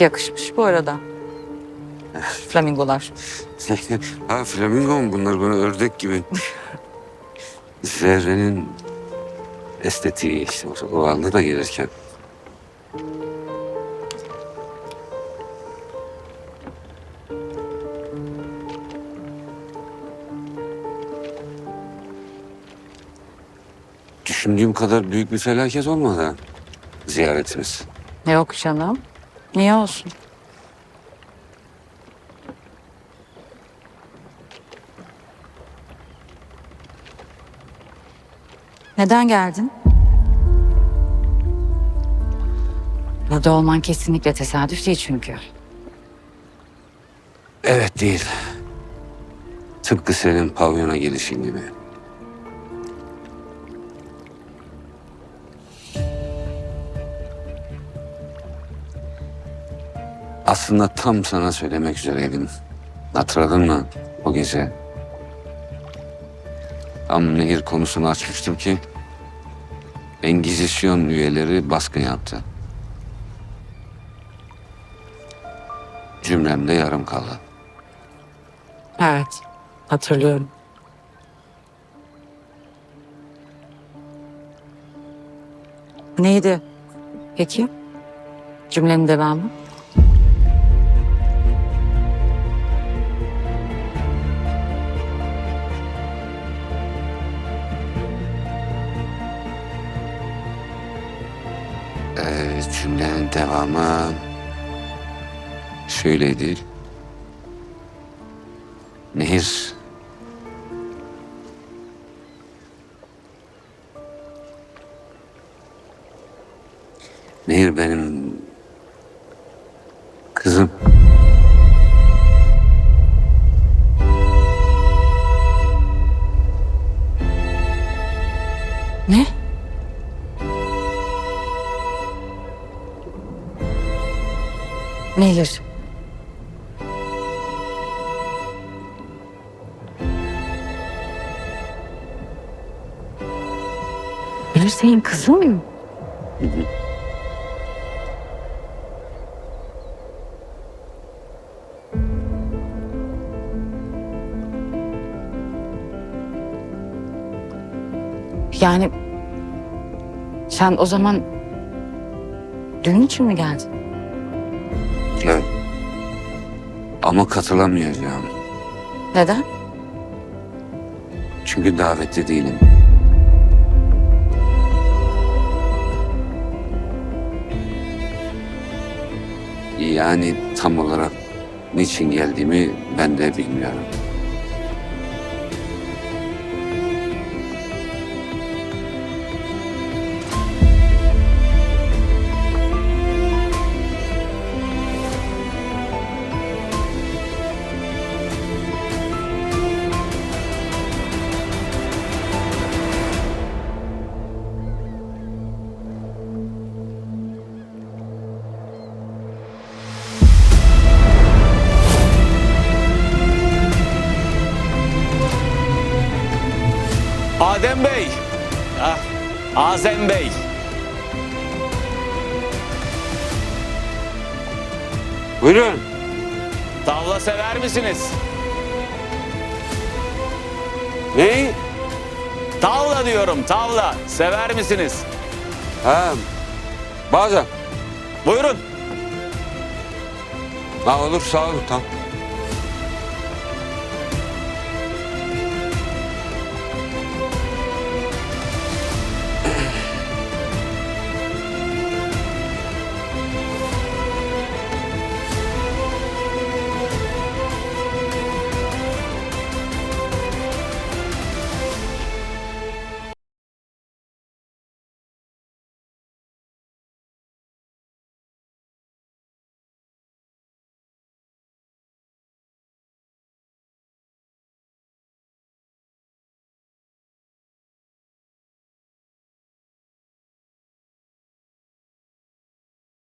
Yakışmış bu arada. Flamingolar. ha flamingo mu bunlar bana ördek gibi. Zerrenin estetiği işte o, o aldı da gelirken. Düşündüğüm kadar büyük bir felaket olmadı ha, ziyaretimiz. Yok canım. Niye olsun? Neden geldin? Burada olman kesinlikle tesadüf değil çünkü. Evet değil. Tıpkı senin pavyona gelişin gibi. Aslında tam sana söylemek üzereydim. Hatırladın mı o gece? Tam nehir konusunu açmıştım ki Engizisyon üyeleri baskın yaptı. Cümlemde yarım kaldı. Evet, hatırlıyorum. Neydi peki? Cümlenin devamı? Ee, cümlenin devamı şöyleydi. Nehir Nehir benim Nehir. Nehir senin kızın mı? Yani sen o zaman düğün için mi geldin? Ama katılamayacağım. Neden? Çünkü davetli değilim. Yani tam olarak niçin geldiğimi ben de bilmiyorum. Adem Bey. Ah, Azem Bey. Buyurun. Tavla sever misiniz? Ne? Tavla diyorum, tavla. Sever misiniz? Ha, bazen. Buyurun. Ha olur sağ ol tamam.